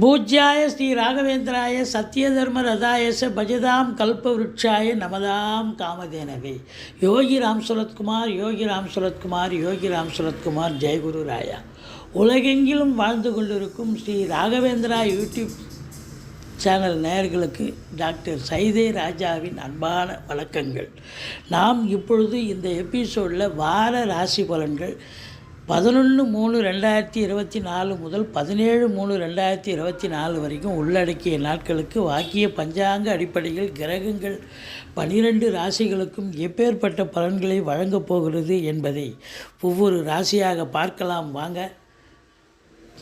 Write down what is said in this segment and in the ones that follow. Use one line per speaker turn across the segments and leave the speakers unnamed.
பூஜ்யாய ஸ்ரீ ராகவேந்திராய சத்யதர்ம ரதாயச பஜதாம் கல்பவருட்சாய நமதாம் காமதேனவே. யோகி ராம் சுரத்குமார் யோகி ராம் சுரத்குமார் யோகி ராம் சுரத்குமார் ஜெயகுரு ராயா. உலகெங்கிலும் வாழ்ந்து கொண்டிருக்கும் ஸ்ரீ ராகவேந்திரா யூடியூப் சேனல் நேயர்களுக்கு டாக்டர் சைதே ராஜாவின் அன்பான வணக்கங்கள். நாம் இப்பொழுது இந்த எபிசோடில் வார ராசி பலன்கள் பதினொன்று மூணு ரெண்டாயிரத்தி இருபத்தி நாலு முதல் பதினேழு மூணு ரெண்டாயிரத்தி இருபத்தி நாலு வரைக்கும் உள்ளடக்கிய நாட்களுக்கு வாக்கிய பஞ்சாங்க அடிப்படையில் கிரகங்கள் பனிரெண்டு ராசிகளுக்கும் எப்பேற்பட்ட பலன்களை வழங்கப் போகிறது என்பதை ஒவ்வொரு ராசியாக பார்க்கலாம். வாங்க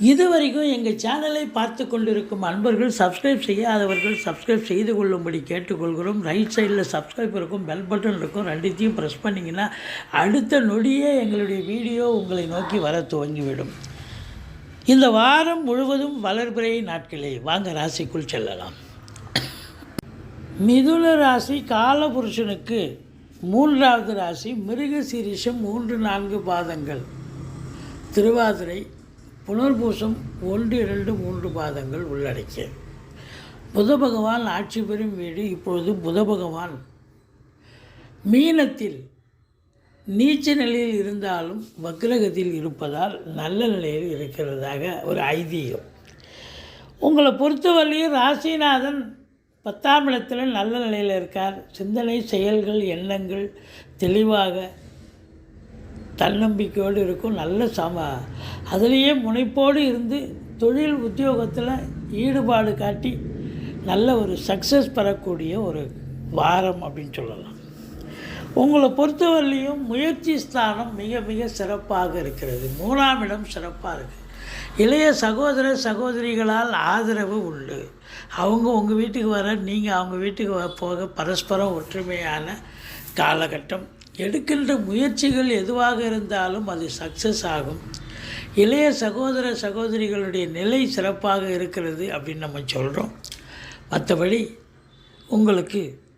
இதுவரைக்கும் எங்கள் சேனலை பார்த்து கொண்டிருக்கும் அன்பர்கள் சப்ஸ்கிரைப் செய்யாதவர்கள் சப்ஸ்கிரைப் செய்து கொள்ளும்படி கேட்டுக்கொள்கிறோம். ரைட் சைடில் சப்ஸ்கிரைப் இருக்கும் பெல் பட்டன் இருக்கும் ரெண்டுத்தையும் ப்ரெஸ் பண்ணிங்கன்னா அடுத்த நொடியே எங்களுடைய வீடியோ உங்களை நோக்கி வர துவங்கிவிடும். இந்த வாரம் முழுவதும் வளர்பிறை நாட்களே வாங்க ராசிக்குள் செல்லலாம். மிதுன ராசி காலபுருஷனுக்கு மூன்றாவது ராசி மிருக சீரிஷம் மூன்று நான்கு பாதங்கள். திருவாதிரை புனர்பூசம் ஒன்று இரண்டு மூன்று பாதங்கள் உள்ளடக்கிய. புத பகவான் ஆட்சி பெறும் வீடு இப்பொழுது புத பகவான் மீனத்தில் நீச்ச நிலையில் இருந்தாலும் வக்ரகத்தில் இருப்பதால் நல்ல நிலையில் இருக்கிறதாக ஒரு ஐதீகம். உங்களை பொறுத்தவரையும் ராசிநாதன் பத்தாம் இடத்தில் நல்ல நிலையில் இருக்கார். சிந்தனை செயல்கள் எண்ணங்கள் தெளிவாக தன்னம்பிக்கையோடு இருக்கும் நல்ல சம அதுலேயே முனைப்போடு இருந்து தொழில் உத்தியோகத்தில் ஈடுபாடு காட்டி நல்ல ஒரு சக்ஸஸ் பெறக்கூடிய ஒரு வாரம் அப்படின்னு சொல்லலாம். உங்களை பொறுத்தவரையிலையும் முயற்சி ஸ்தானம் மிக மிக சிறப்பாக இருக்கிறது. மூணாம் இடம் சிறப்பாக இருக்குது இளைய சகோதர சகோதரிகளால் ஆதரவு உண்டு. அவங்க உங்கள் வீட்டுக்கு வர நீங்கள் அவங்க வீட்டுக்கு போக பரஸ்பரம் ஒற்றுமையான காலகட்டம். எடுக்கின்ற முயற்சிகள் எதுவாக இருந்தாலும் அது சக்ஸஸ் ஆகும். இளைய சகோதர சகோதரிகளுடைய நிலை சிறப்பாக இருக்கிறது அப்படின்னு நம்ம சொல்கிறோம் மற்றபடி உங்களுக்கு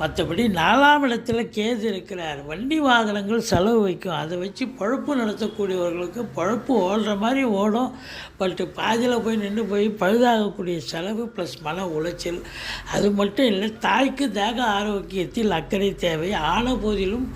மற்றபடி நாலாம் இடத்துல கேது இருக்கிறார். வண்டி வாகனங்கள் செலவு வைக்கும். அதை வச்சு பழப்பு நடத்தக்கூடியவர்களுக்கு பழப்பு ஓடுற மாதிரி ஓடும். பட்டு பாதியில் போய் நின்று போய் பழுதாகக்கூடிய செலவு ப்ளஸ் மன உளைச்சல். அது மட்டும் இல்லை தாய்க்கு தேக ஆரோக்கியத்தில் அக்கறை தேவை. ஆன போதிலும்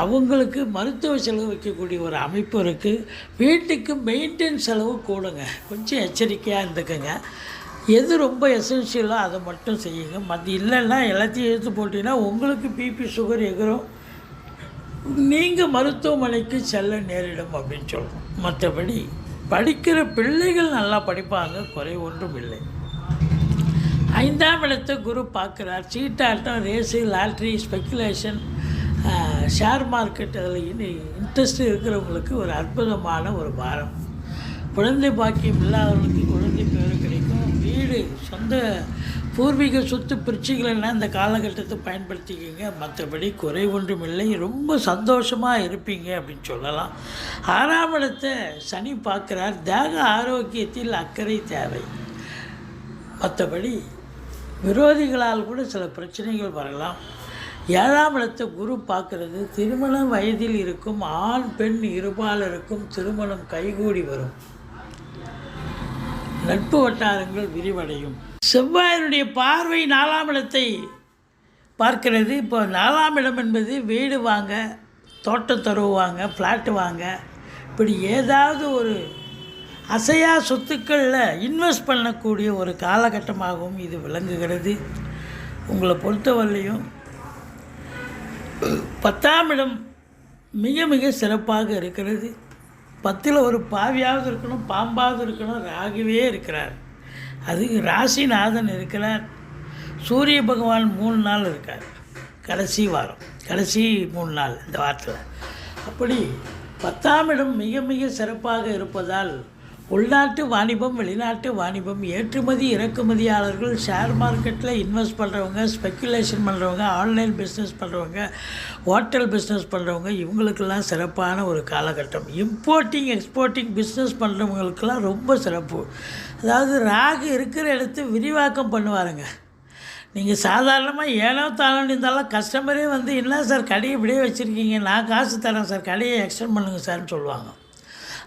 அவங்களுக்கு மருத்துவ செலவு வைக்கக்கூடிய ஒரு அமைப்பு இருக்குது வீட்டுக்கு மெயின்டெனன்ஸ் செலவு கூடுங்க. கொஞ்சம் எச்சரிக்கையாக இருந்துக்குங்க. எது ரொம்ப எசென்ஷியலோ அதை மட்டும் செய்யுங்க. மற்ற இல்லைன்னா எல்லாத்தையும் எடுத்து போட்டிங்கன்னா உங்களுக்கு பிபி சுகர் எகிரும் நீங்கள் மருத்துவமனைக்கு செல்ல நேரிடும் அப்படின்னு சொல்கிறோம் மற்றபடி படிக்கிற பிள்ளைகள் நல்லா படிப்பாங்க. குறை ஒன்றும் இல்லை. ஐந்தாம் இடத்தை குரு பார்க்குறார். சீட்டாட்டம் race lottery speculation share market அதில் இன்ட்ரெஸ்ட் இருக்கிறவங்களுக்கு ஒரு அற்புதமான ஒரு வாரம். குழந்தை பாக்கியம் இல்லாதவர்களுக்கு குழந்தை வீடு சொந்த பூர்வீக சொத்து பிரிச்சுக்கலைன்னா இந்த காலகட்டத்தை பயன்படுத்திக்கோங்க. மற்றபடி குறை ஒன்றும் இல்லை. ரொம்ப சந்தோஷமாக இருப்பீங்க அப்படின்னு சொல்லலாம். ஆறாம் இடத்தை சனி பார்க்குறார். தேக ஆரோக்கியத்தில் அக்கறை தேவை. மற்றபடி விரோதிகளால் கூட சில பிரச்சனைகள் வரலாம். ஏழாம் இடத்தை குரு பார்க்குறது. திருமண வயதில் இருக்கும் ஆண் பெண் இருபாலருக்கும் திருமணம் கைகூடி வரும். நட்பு வட்டாரங்கள் விரிவடையும். செவ்வாயினுடைய பார்வை நாலாம் இடத்தை பார்க்கிறது. இப்போ நாலாம் இடம் என்பது வீடு வாங்க தோட்டம் தரவு வாங்க ஃப்ளாட்டு வாங்க. இப்படி ஏதாவது ஒரு அசையா சொத்துக்களில் இன்வெஸ்ட் பண்ணக்கூடிய ஒரு காலகட்டமாகவும் இது விளங்குகிறது. உங்களை பொறுத்தவரையிலையும் பத்தாம் இடம் மிக மிக சிறப்பாக இருக்கிறது. பத்தில் ஒரு பாவியாவது இருக்கணும் பாம்பாவது இருக்கணும் ராகுவே இருக்கிறார். அது ராசிநாதன் இருக்கிறார். சூரிய பகவான் மூணு நாள் இருக்கார். கடைசி வாரம் கடைசி மூணு நாள் இந்த வாரத்தில். அப்படி பத்தாம் இடம் மிக மிக சிறப்பாக இருப்பதால் உள்நாட்டு வாணிபம் வெளிநாட்டு வாணிபம் ஏற்றுமதி இறக்குமதியாளர்கள் ஷேர் மார்க்கெட்டில் இன்வெஸ்ட் பண்ணுறவங்க ஸ்பெக்குலேஷன் பண்ணுறவங்க ஆன்லைன் பிஸ்னஸ் பண்ணுறவங்க ஹோட்டல் பிஸ்னஸ் பண்ணுறவங்க இவங்களுக்கெல்லாம் சிறப்பான ஒரு காலகட்டம். இம்போர்ட்டிங் எக்ஸ்போர்ட்டிங் பிஸ்னஸ் பண்ணுறவங்களுக்கெல்லாம் ரொம்ப சிறப்பு. அதாவது ராகு இருக்கிற இடத்து விரிவாக்கம் பண்ணுவாருங்க. நீங்கள் சாதாரணமாக ஏனோ தானோன்னு இருந்தாலும் கஸ்டமரே வந்து என்ன சார் கடையை இப்படியே வச்சுருக்கீங்க? நான் காசு தரேன் சார் கடையை எக்ஸ்டெண்ட் பண்ணுங்கள் சார்னு சொல்லுவாங்க.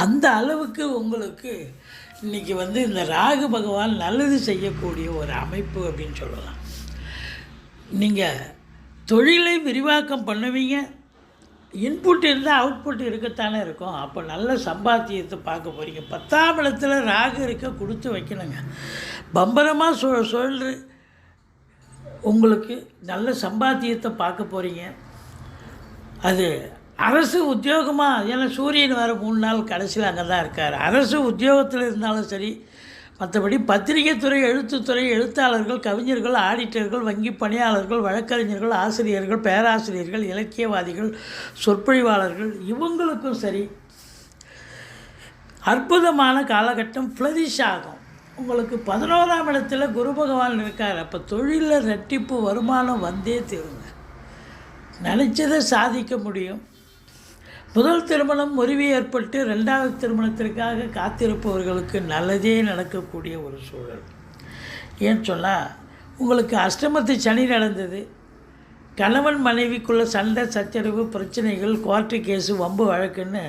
அந்த அளவுக்கு உங்களுக்கு இன்றைக்கி வந்து இந்த ராகு பகவான் நல்லது செய்யக்கூடிய ஒரு அமைப்பு அப்படின்னு சொல்லலாம். நீங்கள் தொழிலை விரிவாக்கம் பண்ணுவீங்க. இன்புட் இருந்தால் அவுட்புட் இருக்கத்தானே இருக்கும். அப்போ நல்ல சம்பாத்தியத்தை பார்க்க போகிறீங்க பத்தாம் இடத்துல ராகு இருக்க கொடுத்து வைக்கணுங்க. பம்பரமாக சொ சொல்கிற உங்களுக்கு நல்ல சம்பாத்தியத்தை பார்க்க போகிறீங்க அது அரசு உத்தியோகமாக ஏன்னா சூரியன் வர மூணு நாள் கடைசியில் அங்கே தான் இருக்கார். அரசு உத்தியோகத்தில் இருந்தாலும் சரி மற்றபடி பத்திரிகை துறை எழுத்துத்துறை எழுத்தாளர்கள் கவிஞர்கள் ஆடிட்டர்கள் வங்கி பணியாளர்கள் வழக்கறிஞர்கள் ஆசிரியர்கள் பேராசிரியர்கள் இலக்கியவாதிகள் சொற்பொழிவாளர்கள் இவங்களுக்கும் சரி அற்புதமான காலகட்டம் ஃப்ளரிஷ் ஆகும். உங்களுக்கு பதினோராம் இடத்துல குரு பகவான் இருக்கார். அப்போ தொழிலில் ரெட்டிப்பு வருமானம் வந்தே தீருங்க. நினச்சதை சாதிக்க முடியும். முதல் திருமணம் முறிவு ஏற்பட்டு ரெண்டாவது திருமணத்திற்காக காத்திருப்பவர்களுக்கு நல்லதே நடக்கக்கூடிய ஒரு சூழல். ஏன்னு சொன்னால் உங்களுக்கு அஷ்டமத்து சனி நடந்தது. கணவன் மனைவிக்குள்ள சண்டை சச்சரவு பிரச்சனைகள் கோர்ட்டு கேஸு வம்பு வழக்குன்னு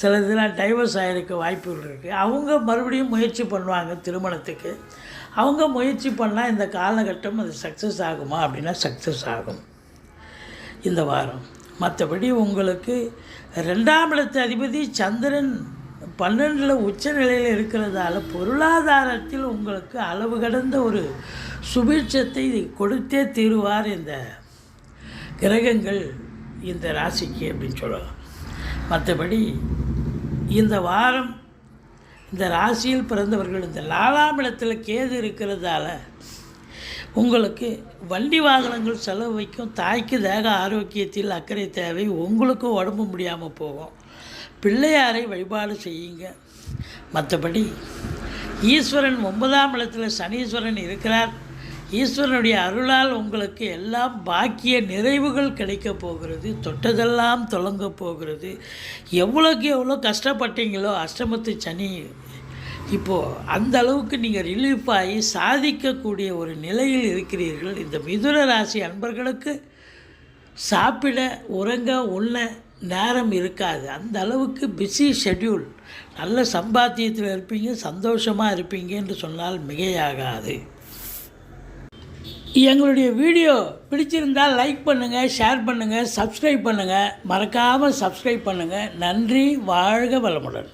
சில இதெல்லாம் டைவர்ஸ் ஆகிருக்க வாய்ப்புகள் இருக்குது அவங்க மறுபடியும் முயற்சி பண்ணுவாங்க திருமணத்துக்கு. அவங்க முயற்சி பண்ணால் இந்த காலகட்டம் அது சக்ஸஸ் ஆகுமா அப்படின்னா சக்ஸஸ் ஆகும். இந்த வாரம். மற்றபடி உங்களுக்கு ரெண்டாம் இடத்து அதிபதி சந்திரன் பன்னெண்டில் உச்ச நிலையில் இருக்கிறதால பொருளாதாரத்தில் உங்களுக்கு அளவு கடந்த ஒரு சுபீட்சத்தை கொடுத்தே தீருவார் இந்த கிரகங்கள் இந்த ராசிக்கு அப்படின்னு சொல்லலாம். மற்றபடி இந்த வாரம் இந்த ராசியில் பிறந்தவர்கள் இந்த நாலாம் இடத்துல கேது இருக்கிறதால உங்களுக்கு வண்டி வாகனங்கள் செலவு வைக்கும் தாய்க்கு தேக ஆரோக்கியத்தில் அக்கறை தேவை உங்களுக்கும் உடம்பு முடியாமல் போகும். பிள்ளையாரை வழிபாடு செய்யுங்க. மற்றபடி ஈஸ்வரன் ஒன்பதாம் இடத்துல சனீஸ்வரன் இருக்கிறார். ஈஸ்வரனுடைய அருளால் உங்களுக்கு எல்லாம் பாக்கிய நிறைவுகள் கிடைக்க போகிறது. தொட்டதெல்லாம் தொடங்க போகிறது. எவ்வளோக்கு எவ்வளோ கஷ்டப்பட்டீங்களோ அஷ்டமத்து சனி இப்போது அந்த அளவுக்கு நீங்கள் ரிலீஃப் ஆகி சாதிக்கக்கூடிய ஒரு நிலையில் இருக்கிறீர்கள். இந்த மிதுன ராசி அன்பர்களுக்கு சாப்பிட உறங்க உண்ண நேரம் இருக்காது. அந்த அளவுக்கு பிஸி ஷெட்யூல் நல்ல சம்பாத்தியத்தில் இருப்பீங்க சந்தோஷமாக இருப்பீங்க என்று சொன்னால் மிகையாகாது. எங்களுடைய வீடியோ பிடிச்சிருந்தால் லைக் பண்ணுங்கள் ஷேர் பண்ணுங்கள் சப்ஸ்கிரைப் பண்ணுங்கள் மறக்காமல் சப்ஸ்கிரைப் பண்ணுங்கள் நன்றி வாழ்க வளமுடன்.